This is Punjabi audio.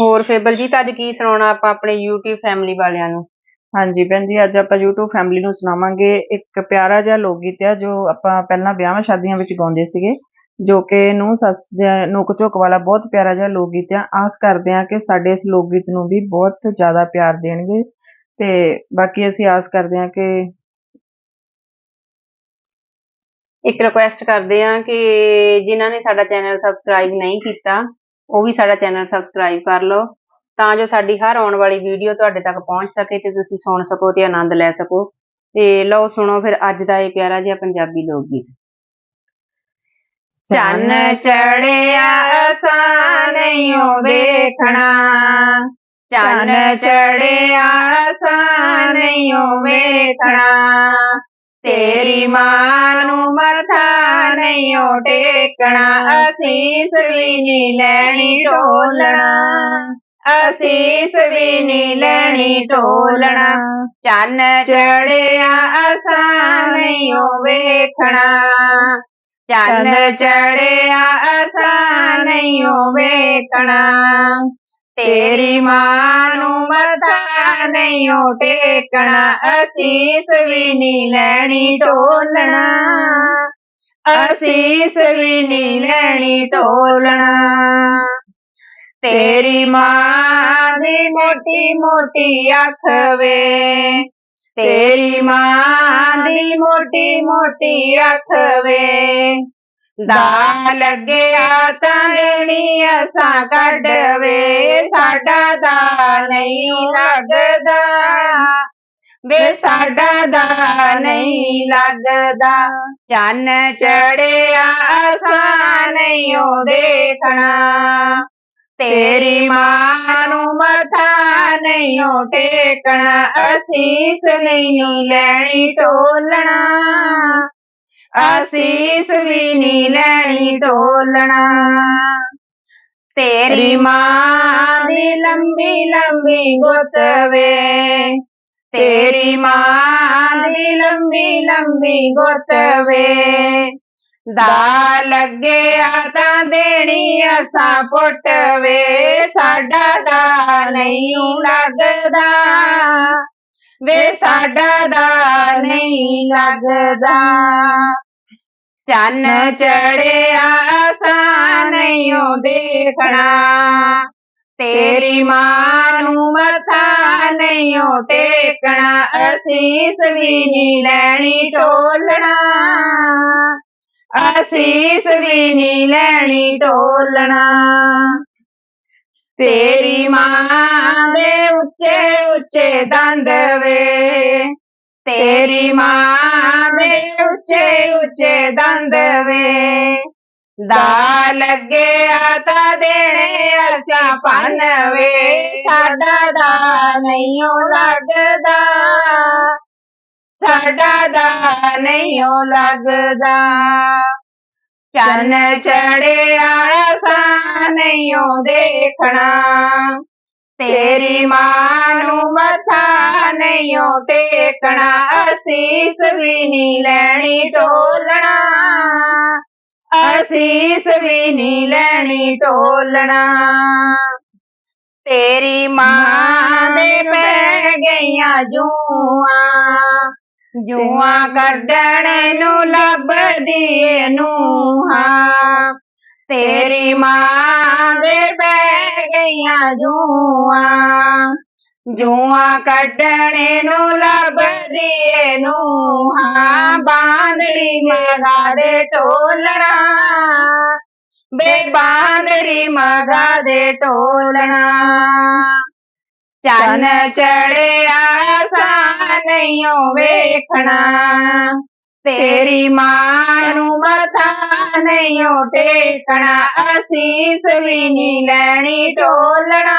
ਹੋਰ ਫੇ ਬਲਜੀਤ ਅੱਜ ਕੀ ਸੁਣਾਉਣਾ ਆਪਾਂ ਆਪਣੇ YouTube ਫੈਮਿਲੀ ਵਾਲਿਆਂ ਨੂੰ? ਹਾਂਜੀ ਭੈਣ ਜੀ ਅੱਜ ਆਪਾਂ YouTube ਫੈਮਿਲੀ ਨੂੰ ਸੁਣਾਵਾਂਗੇ ਇੱਕ ਪਿਆਰਾ ਜਿਹਾ ਲੋਕ ਗੀਤ ਆ ਜੋ ਆਪਾਂ ਪਹਿਲਾਂ ਵਿਆਹਾਂ ਸ਼ਾਦੀਆਂ ਵਿੱਚ ਗਾਉਂਦੇ ਸੀਗੇ ਜੋ ਕਿ ਨੂੰ ਸੱਸ ਦੇ ਨੋਕ ਝੋਕ ਵਾਲਾ ਬਹੁਤ ਪਿਆਰਾ ਜਿਹਾ ਲੋਕ ਗੀਤ ਆ। ਆਸ ਕਰਦੇ ਆ ਕਿ ਸਾਡੇ ਇਸ ਲੋਕ ਗੀਤ ਨੂੰ ਵੀ ਬਹੁਤ ਜ਼ਿਆਦਾ ਪਿਆਰ ਦੇਣਗੇ। ਤੇ ਬਾਕੀ ਅਸੀਂ ਆਸ ਕਰਦੇ ਆ ਕਿ ਇੱਕ ਰਿਕੁਐਸਟ ਕਰਦੇ ਆ ਕਿ ਜਿਨ੍ਹਾਂ ਨੇ ਸਾਡਾ ਚੈਨਲ ਸਬਸਕ੍ਰਾਈਬ ਨਹੀਂ ਕੀਤਾ ਉਹ ਵੀ ਸਾਡਾ ਚੈਨਲ ਸਬਸਕ੍ਰਾਈਬ ਕਰ ਲਓ, ਤਾਂ ਜੋ ਸਾਡੀ ਹਰ ਆਉਣ ਵਾਲੀ ਵੀਡੀਓ ਤੁਹਾਡੇ ਤੱਕ ਪਹੁੰਚ ਸਕੇ ਤੇ ਤੁਸੀਂ ਸੁਣ ਸਕੋ ਤੇ ਆਨੰਦ ਲੈ ਸਕੋ। ਤੇ ਲਓ ਸੁਣੋ ਫਿਰ ਅੱਜ ਦਾ ਇਹ ਪਿਆਰਾ ਜਿਹਾ ਪੰਜਾਬੀ ਲੋਕ ਗੀਤ। ਚੰਨ ਚੜਿਆ ਅਸਾਂ ਨਹੀਂ ਵੇਖਣਾ। ਚੰਨ ਚੜਿਆ ਅਸਾਂ ਨਹੀਂ ਵੇਖਣਾ। ਤੇਰੀ ਮਾਂ ਨੂੰ ਮੱਥਾ ਨਹੀਂ ਉਹ ਟੇਕਣਾ, ਅਸੀਸ ਵੀ ਨਹੀਂ ਲੈਣੀ ਢੋਲਣਾ। ਅਸੀਸ ਵੀ ਨਹੀਂ ਲੈਣੀ ਢੋਲਣਾ। ਚੰਨ ਚੜਿਆ ਅਸਾਂ ਨਹੀਂ ਉਹ ਵੇਖਣਾ। ਚੰਨ ਚੜਿਆ ਅਸਾਂ ਨਹੀਂ ਵੇਖਣਾ। ਤੇਰੀ ਮਾਂ ਨੂੰ ਮੱਥਾ ਨਹੀਂ ਟੇਕਣਾ ਅਸੀਸ ਵੀ ਨਹੀਂ ਲੈਣੀ ਢੋਲਣਾ। ਅਸੀਸ ਵੀ ਨਹੀਂ ਲੈਣੀ ਢੋਲਣਾ। ਤੇਰੀ ਮਾਂ ਦੀ ਮੋਟੀ ਮੋਟੀ ਅੱਖ ਵੇ। ਤੇਰੀ ਮਾਂ ਦੀ ਮੋਟੀ ਮੋਟੀ ਅੱਖ ਵੇ। ਦਾ ਲੱਗਿਆ ਤਾਂ ਰਣੀ ਅਸਾਂ ਕੱਢ ਵੇ ਸਾਡਾ ਦਾ ਨਹੀਂ ਲੱਗਦਾ। ਵੇ ਸਾਡਾ ਦਾ ਨਹੀਂ ਲੱਗਦਾ। ਚੰਨ ਚੜਿਆ ਅਸਾਂ ਨਹੀਂ ਉਹ ਦੇਖਣਾ। ਤੇਰੀ ਮਾਂ ਨੂੰ ਮੱਥਾ ਨਹੀਂ ਉਹ ਟੇਕਣਾ। ਅਸੀਸ ਨਹੀਂ ਲੈਣੀ ਢੋਲਣਾ ਅਸੀਸ ਵੀ ਨਹੀਂ ਲੈਣੀ ਢੋਲਣਾ। ਤੇਰੀ ਮਾਂ ਦੀ ਲੰਬੀ ਲੰਬੀ ਗੁੱਤ ਵੇ। ਤੇਰੀ ਮਾਂ ਦੀ ਲੰਬੀ ਲੰਬੀ ਗੁੱਤ ਵੇ। ਦਾ ਆ ਤਾਂ ਦੇਣੀ ਅਸਾਂ ਪੁੱਟ ਵੇ। ਸਾਡਾ ਦਾ ਨਹੀਂ ਲੱਗਦਾ। ਵੇ ਸਾਡਾ ਦਾ ਲੱਗਦਾ। ਚੰਨ ਚੜਿਆ ਅਸਾਂ ਨਹੀਂ ਦੇਖਣਾ ਤੇਰੀ ਮਾਂ ਨੂੰ ਮੱਥਾ ਨਹੀਂ ਟੇਕਣਾ। ਅਸੀਸ ਵੀ ਨਹੀਂ ਲੈਣੀ ਢੋਲਣਾ। ਅਸੀਸ ਵੀ ਨਹੀਂ ਲੈਣੀ ਢੋਲਣਾ। ਤੇਰੀ ਮਾਂ ਦੇ ਉੱਚੇ ਉੱਚੇ ਦੰਦ ਵੇ। ਤੇਰੀ ਮਾਂ ਦੇ ਉੱਚੇ ਉੱਚੇ ਦੰਦ ਵੇ। ਦਾ ਲੱਗਿਆ ਤਾਂ ਦੇਣੇ ਅਸਾਂ ਪੰਨ ਵੇ। ਸਾਡਾ ਦਾ ਨਹੀਂ ਲੱਗਦਾ। ਸਾਡਾ ਦਾ ਨਹੀਂ ਲੱਗਦਾ। ਚੰਨ ਚੜਿਆ ਅਸਾਂ ਨਹੀਂ ਦੇਖਣਾ। ਤੇਰੀ ਮਾਂ ਨੂੰ ਮੱਥਾ ਨਹੀਂ ਟੇਕਣਾ, ਅਸੀਸ ਵੀ ਨਹੀਂ ਲੈਣੀ ਢੋਲਣਾ। ਅਸੀਸ ਵੀ ਨਹੀਂ ਲੈਣੀ ਢੋਲਣਾ। ਤੇਰੀ ਮਾਂ ਦੇ ਪੈ ਗਈਆਂ ਜੂਆਂ। ਜੂਆਂ ਕੱਢਣ ਨੂੰ ਲੱਭਦੀ ਏ ਨੂੰਹਾਂ। ਤੇਰੀ ਮਾਂ ਦੇ ਬਹਿ ਗਈਆਂ ਜੂਆਂ। ਜੂਆਂ ਕੱਢਣੇ ਨੂੰ ਲੱਭਦੀ ਏ ਨੂੰਹਾਂ, ਬਾਂਦਰੀ ਮਗਾ ਦੇ ਟੋਲਣਾ ਬੇ ਬਾਂਦਰੀ ਮਗਾ ਦੇ ਟੋਲਣਾ ਚੰਨ ਚੜਿਆ ਸਾ ਨਹੀਂ ਵੇਖਣਾ। ਤੇਰੀ ਮਾਂ ਨੂੰ ਮੱਥਾ ਨਹੀਂ ਟੇਕਣਾ ਅਸੀਸ ਵੀ ਨਹੀਂ ਲੈਣੀ ਢੋਲਣਾ।